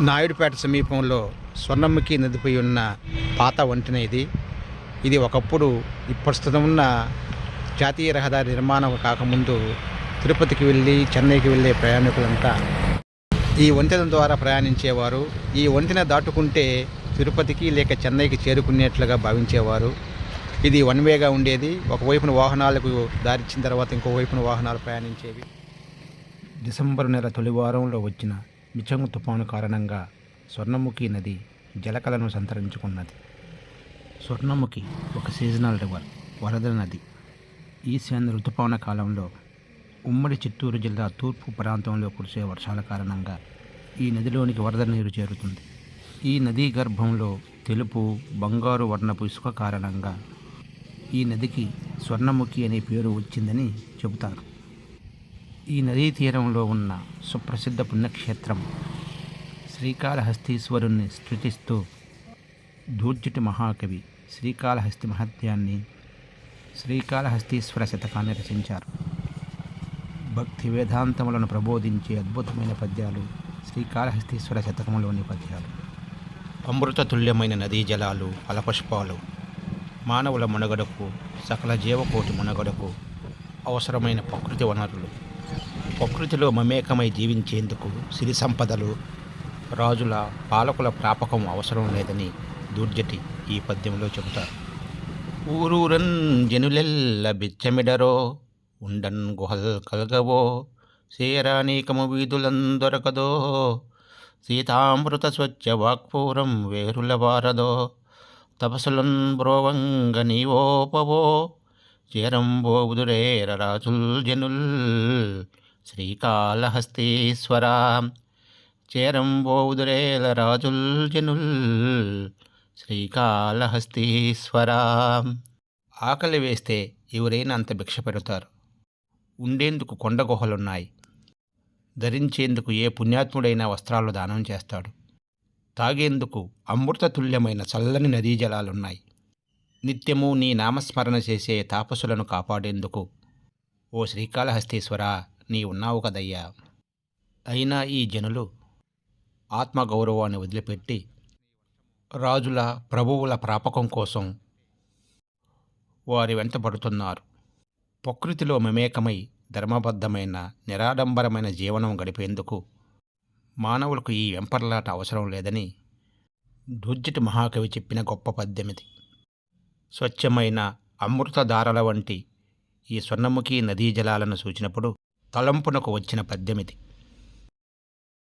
నాయుడుపేట సమీపంలో స్వర్ణముఖి నదిపై ఉన్న పాత వంతెన ఇది. ఇది ఒకప్పుడు ఈ ప్రస్తుతం ఉన్న జాతీయ రహదారి నిర్మాణం కాకముందు తిరుపతికి వెళ్ళి చెన్నైకి వెళ్ళే ప్రయాణికులంతా ఈ వంతెన ద్వారా ప్రయాణించేవారు. ఈ వంతెన దాటుకుంటే తిరుపతికి లేక చెన్నైకి చేరుకునేట్లుగా భావించేవారు. ఇది వన్ వేగా ఉండేది. ఒకవైపున వాహనాలకు దారిచ్చిన తర్వాత ఇంకో వైపున వాహనాలు ప్రయాణించేవి. డిసెంబర్ నెల తొలి వారంలో వచ్చిన మిచంగు తుఫాను కారణంగా స్వర్ణముఖి నది జలకలను సంతరించుకున్నది. స్వర్ణముఖి ఒక సీజనల్ రివర్ వరద నది. ఈశాన్య ఋతుపవన కాలంలో ఉమ్మడి చిత్తూరు జిల్లా తూర్పు ప్రాంతంలో కురిసే వర్షాల కారణంగా ఈ నదిలోనికి వరద నీరు చేరుతుంది. ఈ నదీ గర్భంలో తెలుపు బంగారు వర్ణపు ఇసుక కారణంగా ఈ నదికి స్వర్ణముఖి అనే పేరు వచ్చిందని చెబుతారు. ఈ నదీ తీరంలో ఉన్న సుప్రసిద్ధ పుణ్యక్షేత్రం శ్రీకాళహస్తీశ్వరుణ్ణి స్థుతిస్తూ దూర్జటి మహాకవి శ్రీకాళహస్తి మహత్యాన్ని శ్రీకాళహస్తీశ్వర శతకాన్ని రచించారు. భక్తి వేదాంతములను ప్రబోధించే అద్భుతమైన పద్యాలు శ్రీకాళహస్తీశ్వర శతకంలోని పద్యాలు. అమృత తుల్యమైన నదీ జలాలు ఫలపుష్పాలు మానవుల మనుగడకు సకల జీవకోటి మనుగడకు అవసరమైన ప్రకృతి వనరులు. ప్రకృతిలో మమేకమై జీవించేందుకు సిరి సంపదలు రాజుల పాలకుల ప్రాపకం అవసరం లేదని దూర్జటి ఈ పద్యంలో చెబుతారు. ఊరూరన్ జనులెల్ల బిచ్చమిడరో ఉండన్ గుహల్ కలగవో సేరానీకము వీధులందొరకదో సీతామృత స్వచ్ఛ వాక్పూరం వేరుల వారదో తపసులన్ బ్రోవంగ నీవోపవో ఉదురేర రాజుల్ జనుల్ శ్రీకాళహస్తీశ్వర చేరంబోదురేల రాజుల్ జనుల్ శ్రీకాళహస్తీశ్వరా. ఆకలి వేస్తే ఎవరైనా అంత భిక్ష పెడతారు. ఉండేందుకు కొండ గుహలున్నాయి. ధరించేందుకు ఏ పుణ్యాత్ముడైనా వస్త్రాలు దానం చేస్తాడు. తాగేందుకు అమృతతుల్యమైన చల్లని నదీ జలాలున్నాయి. నిత్యము నీ నామస్మరణ చేసే తాపసులను కాపాడేందుకు ఓ శ్రీకాళహస్తీశ్వర నీ ఉన్నావు కదయ్యా. అయినా ఈ జనులు ఆత్మగౌరవాన్ని వదిలిపెట్టి రాజుల ప్రభువుల ప్రాపకం కోసం వారి వెంటబడుతున్నారు ప్రకృతిలో మమేకమై ధర్మబద్ధమైన నిరాడంబరమైన జీవనం గడిపేందుకు మానవులకు ఈ వెంపర్లాట అవసరం లేదని దుర్జటి మహాకవి చెప్పిన గొప్ప పద్యమిది. స్వచ్ఛమైన అమృతధారల వంటి ఈ స్వర్ణముఖి నదీ జలాలను సూచినప్పుడు తలంపునకు వచ్చిన పద్యమిది.